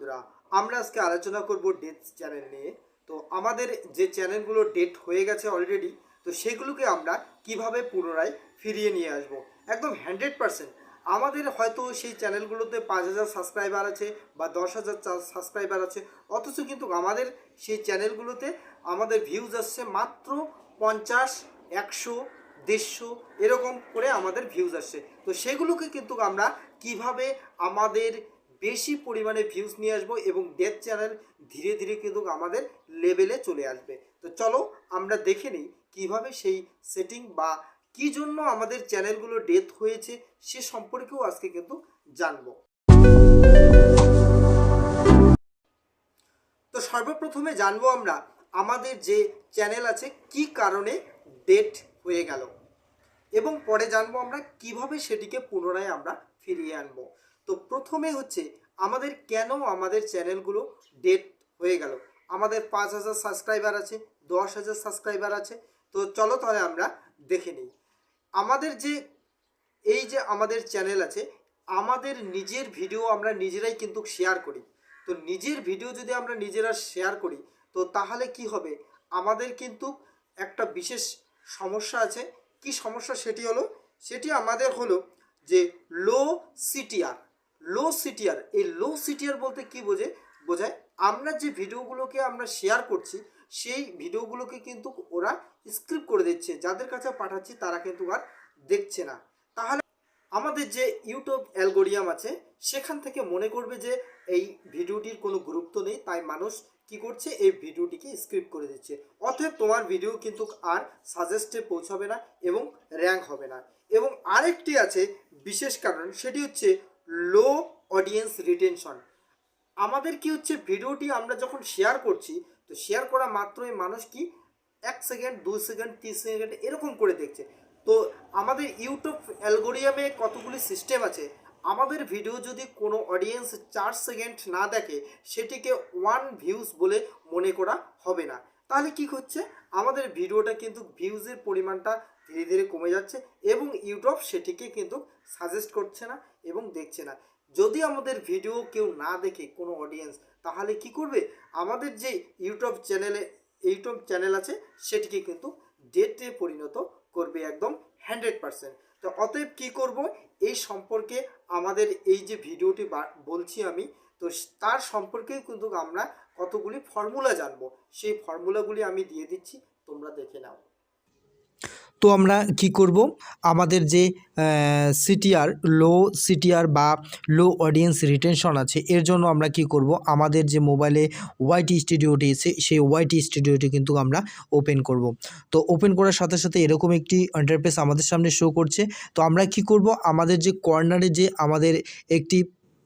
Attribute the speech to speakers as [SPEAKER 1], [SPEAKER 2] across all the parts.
[SPEAKER 1] বন্ধুরা, আমরা আজকে আলোচনা করব ডেথ চ্যানেল নিয়ে। তো আমাদের যে চ্যানেলগুলো ডেট হয়ে গেছে অলরেডি তো সেগুলোকে আমরা কীভাবে পুনরায় ফিরিয়ে নিয়ে আসব? একদম হান্ড্রেড পারসেন্ট আমাদের হয়তো সেই চ্যানেলগুলোতে পাঁচ হাজার সাবস্ক্রাইবার আছে বা দশ হাজার সাবস্ক্রাইবার আছে, অথচ কিন্তু আমাদের সেই চ্যানেলগুলোতে আমাদের ভিউজ আসছে মাত্র পঞ্চাশ, একশো, দেড়শো, এরকম করে আমাদের ভিউজ আসছে। তো সেগুলোকে কিন্তু আমরা কীভাবে আমাদের বেশি পরিমাণে ভিউজ নিয়ে আসব এবং ডেথ চ্যানেল ধীরে ধীরে কিন্তু আমাদের লেভেলে চলে আসবে। তো চলো আমরা দেখে নিই কীভাবে সেই সেটিং বা কী জন্য আমাদের চ্যানেলগুলো ডেথ হয়েছে সে সম্পর্কেও আজকে কিন্তু জানব। তো সর্বপ্রথমে জানব আমরা আমাদের যে চ্যানেল আছে কি কারণে ডেট হয়ে গেল। এবং পরে জানব আমরা কীভাবে সেটিকে পুনরায় আমরা ফিরিয়ে আনব। তো প্রথমে হচ্ছে আমাদের কেন আমাদের চ্যানেলগুলো ডেট হয়ে গেল? আমাদের পাঁচ হাজার সাবস্ক্রাইবার আছে, দশ হাজার সাবস্ক্রাইবার আছে, তো চলো তাহলে আমরা দেখে নিই। আমাদের যে, এই যে আমাদের চ্যানেল আছে, আমাদের নিজের ভিডিও আমরা নিজেরাই কিন্তু শেয়ার করি। তো নিজের ভিডিও যদি আমরা নিজেরা শেয়ার করি, তো তাহলে কি হবে? আমাদের কিন্তু একটা বিশেষ সমস্যা আছে। কি সমস্যা? সেটি হলো, সেটি আমাদের হলো যে লো সিটিআর লো সিটিআর এই লো সিটিআর বলতে কি বোঝে? বোঝায় আমরা যে ভিডিওগুলোকে আমরা শেয়ার করছি, সেই ভিডিওগুলোকে কিন্তু ওরা স্ক্রিপ্ট করে দিচ্ছে। যাদের কাছে পাঠাচ্ছি তারা কিন্তু আর দেখছে না। তাহলে আমাদের যে ইউটিউব অ্যালগোরিয়াম আছে, সেখান থেকে মনে করবে যে এই ভিডিওটির কোনো গুরুত্ব নেই, তাই মানুষ কি করছে? এই ভিডিওটিকে স্ক্রিপ্ট করে দিচ্ছে। অতএব তোমার ভিডিও কিন্তু আর সাজেস্টে পৌঁছাবে না এবং র্যাঙ্ক হবে না। এবং আরেকটি আছে, বিশেষ কারণ, সেটি হচ্ছে লো অডিয়েন্স রিটেনশন আমাদের কি হচ্ছে, ভিডিওটি আমরা যখন শেয়ার করছি, তো শেয়ার করা মাত্রই মানুষ কি এক সেকেন্ড দুই সেকেন্ড তিন সেকেন্ড এরকম করে দেখছে। তো আমাদের ইউটিউব অ্যালগোরিয়ামে কতগুলি সিস্টেম আছে, আমাদের ভিডিও যদি কোনো অডিয়েন্স চার সেকেন্ড না দেখে, সেটিকে ওয়ান ভিউজ বলে মনে করা হবে না। তাহলে কি হচ্ছে, আমাদের ভিডিওটা কিন্তু ভিউজের পরিমাণটা ধীরে ধীরে কমে যাচ্ছে এবং ইউটিউব সেটিকে কিন্তু সাজেস্ট করছে না। এবং দেখছে না। যদি আমাদের ভিডিও কেউ না দেখে কোনো অডিয়েন্স তাহলে কি করবে? আমাদের যে ইউটিউব চ্যানেলে ইউটিউব চ্যানেল আছে, সেটিকে কিন্তু ডেটে পরিণত করবে একদম হান্ড্রেড পারসেন্ট তো অতএব কী করব? এই সম্পর্কে আমাদের এই যে ভিডিওটি বলছি আমি, তো তার সম্পর্কে কিন্তু আমরা কতগুলি ফর্মুলা জানব। সেই ফর্মুলাগুলি আমি দিয়ে দিচ্ছি, তোমরা দেখে নাও।
[SPEAKER 2] তো আমরা কি করব? আমাদের যে সিটিআর লো সিটিআর বা লো অডিয়েন্স রিটেনশন আছে, এর জন্য আমরা কি করব? আমাদের যে মোবাইলে ওয়াইটি স্টুডিওটি আছে সেই ওয়াইটি স্টুডিওটি কিন্তু আমরা ওপেন করব। তো ওপেন করার সাথে সাথে এরকম একটি ইন্টারফেস আমাদের সামনে শো করছে। তো আমরা কি করব? আমাদের যে কর্নারে যে আমাদের একটি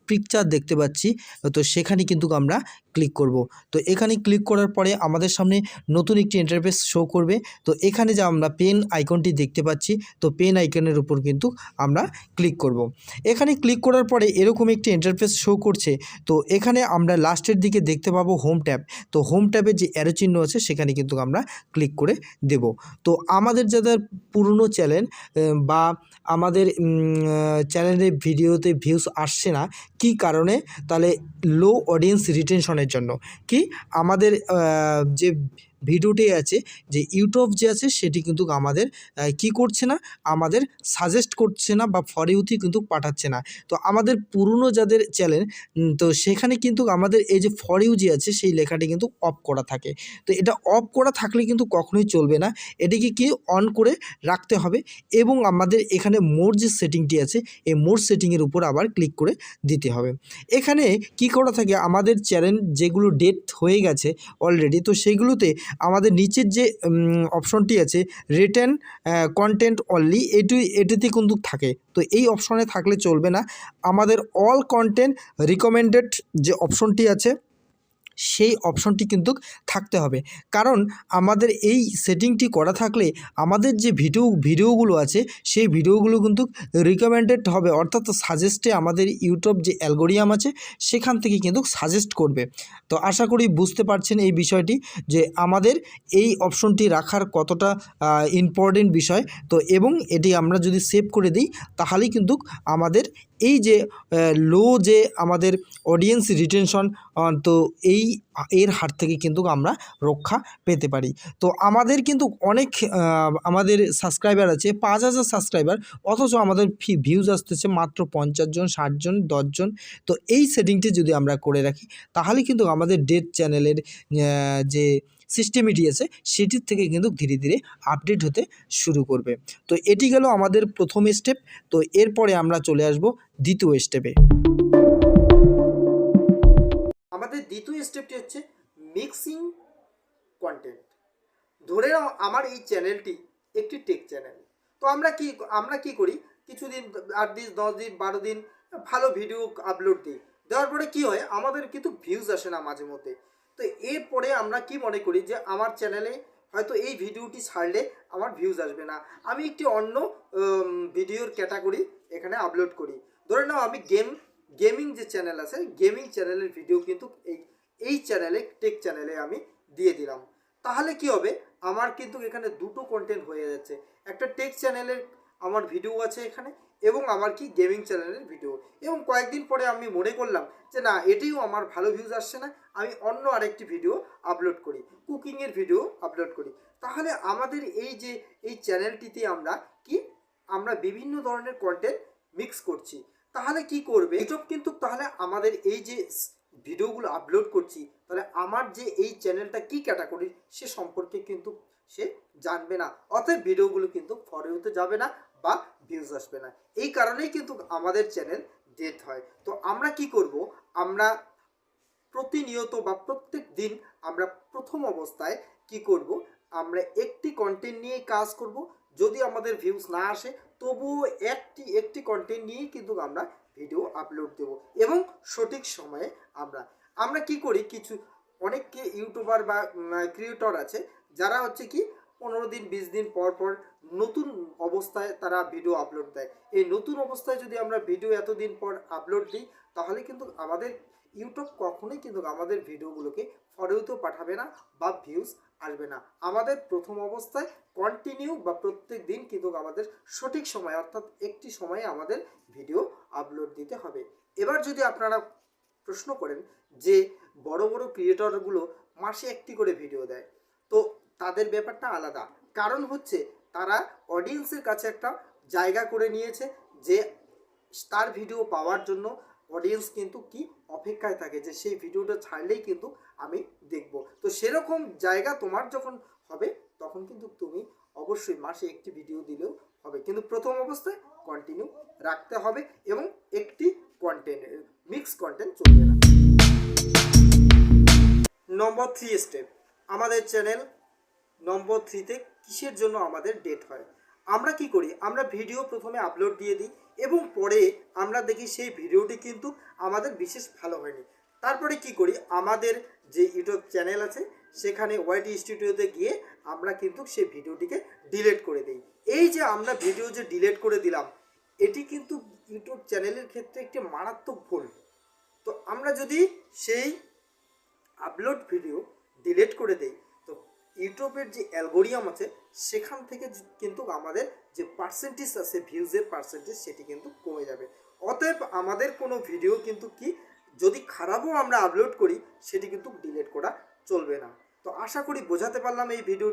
[SPEAKER 2] পিকচার দেখতে পাচ্ছি, তো সেখানে কিন্তু আমরা ক্লিক করব। তো এখানে ক্লিক করার পরে আমাদের সামনে নতুন একটি ইন্টারফেস শো করবে। তো এখানে যে আমরা পেন আইকনটি দেখতে পাচ্ছি, তো পেন আইকনের উপর কিন্তু আমরা ক্লিক করব। এখানে ক্লিক করার পরে এরকম একটি ইন্টারফেস শো করছে। তো এখানে আমরা লাস্টের দিকে দেখতে পাবো হোম ট্যাব তো হোম ট্যাবের যে অ্যারো চিহ্ন আছে, সেখানে কিন্তু আমরা ক্লিক করে দেব। তো আমাদের যাদের পুরনো চ্যানেল বা আমাদের চ্যানেলের ভিডিওতে ভিউজ আসছে না, কি কারণে? তাহলে লো অডিয়েন্স জন্য। কি? আমাদের যে ভিডিওটি আছে যে ইউটিউব যে আছে, সেটি কিন্তু আমাদের কি করছে না, আমাদের সাজেস্ট করছে না বা ফর কিন্তু পাঠাচ্ছে না। তো আমাদের পুরনো যাদের চ্যানেল তো সেখানে কিন্তু আমাদের এই যে ফর ইউ যে আছে, সেই লেখাটি কিন্তু অফ করা থাকে। তো এটা অফ করা থাকলে কিন্তু কখনোই চলবে না। এটিকে কি অন করে রাখতে হবে এবং আমাদের এখানে মোর যে সেটিংটি আছে, এই মোর সেটিংয়ের উপর আবার ক্লিক করে দিতে হবে। এখানে কি করা থাকে, আমাদের চ্যানেল যেগুলো ডেট হয়ে গেছে অলরেডি তো সেগুলোতে আমাদের নিচের যে অপশনটি আছে রিটার্ন কন্টেন্ট অনলি এটি, এটিতে কিন্তু থাকে। তো এই অপশনে থাকলে চলবে না। আমাদের অল কন্টেন্ট রিকমেন্ডেড যে অপশনটি আছে সেই অপশনটি কিন্তু থাকতে হবে। কারণ আমাদের এই সেটিংটি করা থাকলে আমাদের যে ভিডিও ভিডিওগুলো আছে, সেই ভিডিওগুলো কিন্তু রিকমেন্ডেড হবে। অর্থাৎ সাজেস্টে আমাদের ইউটিউব যে অ্যালগোরিয়াম আছে, সেখান থেকে কিন্তু সাজেস্ট করবে। তো আশা করি বুঝতে পারছেন এই বিষয়টি যে আমাদের এই অপশনটি রাখার কতটা ইম্পর্টেন্ট বিষয়। তো এবং এটি আমরা যদি সেভ করে দিই, তাহলেই কিন্তু আমাদের এই যে লো যে আমাদের অডিয়েন্স রিটেনশন তো এই, এর হাত থেকে কিন্তু আমরা রক্ষা পেতে পারি। তো আমাদের কিন্তু অনেক আমাদের সাবস্ক্রাইবার আছে, পাঁচ হাজার সাবস্ক্রাইবার অথচ আমাদের ফি ভিউজ আসতেছে মাত্র পঞ্চাশ জন, ষাট জন দশজন তো এই সেটিংটি যদি আমরা করে রাখি, তাহলে কিন্তু আমাদের ডেট চ্যানেলের যে সিস্টেমিটি আছে, সেটির থেকে কিন্তু ধীরে ধীরে আপডেট হতে শুরু করবে। তো এটি গেল আমাদের প্রথম স্টেপ তো এরপরে আমরা চলে আসব দ্বিতীয় স্টেপে
[SPEAKER 1] আমাদের দ্বিতীয় স্টেপটি হচ্ছে মিক্সিং কন্টেন্ট ধরে নাও আমার এই চ্যানেলটি একটি টেক চ্যানেল তো আমরা কি আমরা কি করি? কিছুদিন, আট দিন, দশ দিন, বারো দিন ভালো ভিডিও আপলোড দিই। দেওয়ার পরে কি হয়? আমাদের কিন্তু ভিউজ আসে না মাঝে মধ্যে তো এরপরে আমরা কি মনে করি যে আমার চ্যানেলে হয়তো এই ভিডিওটি ছাড়লে আমার ভিউজ আসবে না। আমি একটি অন্য ভিডিওর ক্যাটাগরি এখানে আপলোড করি। ধরে নাও আমি গেম গেমিং যে চ্যানেল আছে গেমিং চ্যানেলের ভিডিও কিন্তু এই এই চ্যানেলে টেক চ্যানেলে আমি দিয়ে দিলাম। তাহলে কি হবে? আমার কিন্তু এখানে দুটো কন্টেন্ট হয়ে যাচ্ছে। একটা টেক চ্যানেলের আমার ভিডিও আছে এখানে এবং আমার কি গেমিং চ্যানেলের ভিডিও এবং কয়েকদিন পরে আমি মনে করলাম যে না, এটিও আমার ভালো ভিউজ আসছে না, আমি অন্য আরেকটি ভিডিও আপলোড করি কুকিংয়ের ভিডিও আপলোড করি। তাহলে আমাদের এই যে, এই চ্যানেলটিতে আমরা কি, আমরা বিভিন্ন ধরনের কন্টেন্ট মিক্স করছি। তাহলে কি করবে? ইউটিউব কিন্তু তাহলে আমাদের এই যে ভিডিওগুলো আপলোড করছি, তাহলে আমার যে এই চ্যানেলটা কি ক্যাটাগরি সে সম্পর্কে কিন্তু সে জানবে না। অতএব ভিডিওগুলো কিন্তু ফরে হতে যাবে না বা ভিউজ আসবে না। এই কারণেই কিন্তু আমাদের চ্যানেল ডেট হয়। তো আমরা কি করব? আমরা প্রতিনিয়ত বা প্রত্যেক দিন আমরা প্রথম অবস্থায় কি করব? আমরা একটি কন্টেন্ট নিয়ে কাজ করব। যদি আমাদের ভিউজ না আসে, তবুও একটি একটি কন্টেন্ট নিয়েই কিন্তু আমরা ভিডিও আপলোড দেব এবং সঠিক সময়ে আমরা আমরা কি করি? কিছু অনেককে ইউটিউবার বা ক্রিয়েটর আছে, যারা হচ্ছে কি পনেরো দিন, বিশ দিন পর পর নতুন অবস্থায় তারা ভিডিও আপলোড দেয়। এই নতুন অবস্থায় যদি আমরা ভিডিও এতদিন পর আপলোড দিই, তাহলে কিন্তু আমাদের ইউটিউব কখনোই কিন্তু আমাদের ভিডিওগুলোকে ফরেওতেও পাঠাবে না বা ভিউজ আসবে না। আমাদের প্রথম অবস্থায় কন্টিনিউ বা প্রত্যেক দিন কিন্তু আমাদের সঠিক সময়, অর্থাৎ একটি সময়ে আমাদের ভিডিও আপলোড দিতে হবে। এবার যদি আপনারা প্রশ্ন করেন যে বড় বড় ক্রিয়েটরগুলো মাসে একটি করে ভিডিও দেয়, তো তাদের ব্যাপারটা আলাদা। কারণ হচ্ছে তারা অডিয়েন্সের কাছে একটা জায়গা করে নিয়েছে যে তার ভিডিও পাওয়ার জন্য অডিয়েন্স কিন্তু কি অপেক্ষায় থাকে যে সেই ভিডিওটা ছাড়লেই কিন্তু আমি দেখব। তো সেরকম জায়গা তোমার যখন হবে, তখন কিন্তু তুমি অবশ্যই মাসে একটি ভিডিও দিলেও হবে। কিন্তু প্রথম অবস্থায় কন্টিনিউ রাখতে হবে এবং একটি কন্টেন্ট মিক্স কন্টেন্ট চলবে না নম্বর থ্রি স্টেপ আমাদের চ্যানেল নম্বর থ্রিতে কিসের জন্য আমাদের ডেট হয়? আমরা কি করি? আমরা ভিডিও প্রথমে আপলোড দিয়ে দিই এবং পরে আমরা দেখি সেই ভিডিওটি কিন্তু আমাদের বিশেষ ভালো হয়নি। তারপরে কি করি? আমাদের যে ইউটিউব চ্যানেল আছে, সেখানে ওয়াইটি স্টুডিওতে গিয়ে আমরা কিন্তু সেই ভিডিওটিকে ডিলেট করে দিই। এই যে আমরা ভিডিও যে ডিলেট করে দিলাম, এটি কিন্তু ইউটিউব চ্যানেলের ক্ষেত্রে একটি মারাত্মক ভুল। তো আমরা যদি সেই আপলোড ভিডিও ডিলেট করে দেই ইউটিউবের যে অ্যালগোরিয়াম আছে, সেখান থেকে কিন্তু আমাদের যে পার্সেন্টেজ আছে ভিউজের পার্সেন্টেজ সেটি কিন্তু কমে যাবে। অতএব আমাদের কোনো ভিডিও কিন্তু কি, যদি খারাপও আমরা আপলোড করি, সেটি কিন্তু ডিলিট করা চলবে না। তো আশা করি বোঝাতে পারলাম এই ভিডিও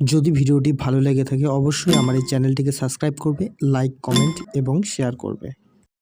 [SPEAKER 2] যদি ভিডিওটি ভালো লেগে থাকে, অবশ্যই আমার এই চ্যানেলটিকে সাবস্ক্রাইব করবে লাইক কমেন্ট এবং শেয়ার করবে।